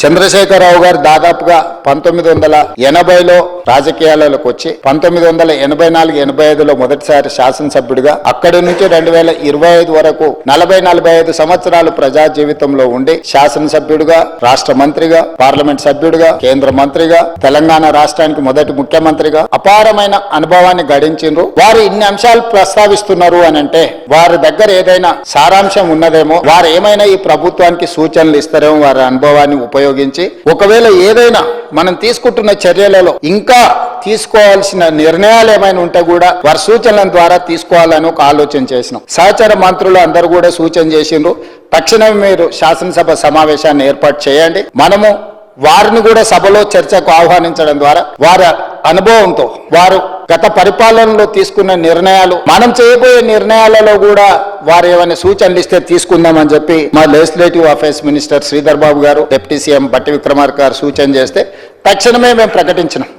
చంద్రశేఖరరావు గారు దాదాపుగా పంతొమ్మిది వందల ఎనభైలో రాజకీయాలలోకి వచ్చి పంతొమ్మిది వందల ఎనభై నాలుగు ఎనభై ఐదులో మొదటిసారి శాసనసభ్యుడిగా అక్కడి నుంచి రెండు వేల ఇరవై ఐదు వరకు నలభై నలభై ఐదు సంవత్సరాలు ప్రజా జీవితంలో ఉండి శాసనసభ్యుడిగా రాష్ట్ర మంత్రిగా పార్లమెంట్ సభ్యుడిగా కేంద్ర మంత్రిగా తెలంగాణ రాష్ట్రానికి మొదటి ముఖ్యమంత్రిగా అపారమైన అనుభవాన్ని గడించిండ్రు. వారు ఇన్ని అంశాలు ప్రస్తావిస్తున్నారు అని అంటే వారి దగ్గర ఏదైనా సారాంశం ఉన్నదేమో వారు ఏమైనా ఈ ప్రభుత్వానికి సూచనలు ఇస్తారేమో వారి అనుభవాన్ని ఉపయోగించి ఒకవేళ ఏదైనా మనం తీసుకుంటున్న చర్యలలో ఇంకా తీసుకోవాల్సిన నిర్ణయాలు ఏమైనా ఉంటే కూడా వారి సూచనల ద్వారా తీసుకోవాలని ఒక ఆలోచన చేసినాం. సహచర మంత్రులు అందరూ కూడా సూచన చేసిండ్రు. తక్షణమే మీరు శాసనసభ సమావేశాన్ని ఏర్పాటు చేయండి. మనము వారిని కూడా సభలో చర్చకు ఆహ్వానించడం ద్వారా వారి అనుభవంతో వారు గత పరిపాలనలో తీసుకున్న నిర్ణయాలు మనం చేయబోయే నిర్ణయాలలో కూడా వారు ఏమైనా సూచనలు ఇస్తే తీసుకుందామని చెప్పి మా legislative affairs minister Sridhar Babu గారు డిప్యూటీ సీఎం బట్టి విక్రమార్క గారు సూచన చేస్తే తక్షణమే మేము ప్రకటించినాం.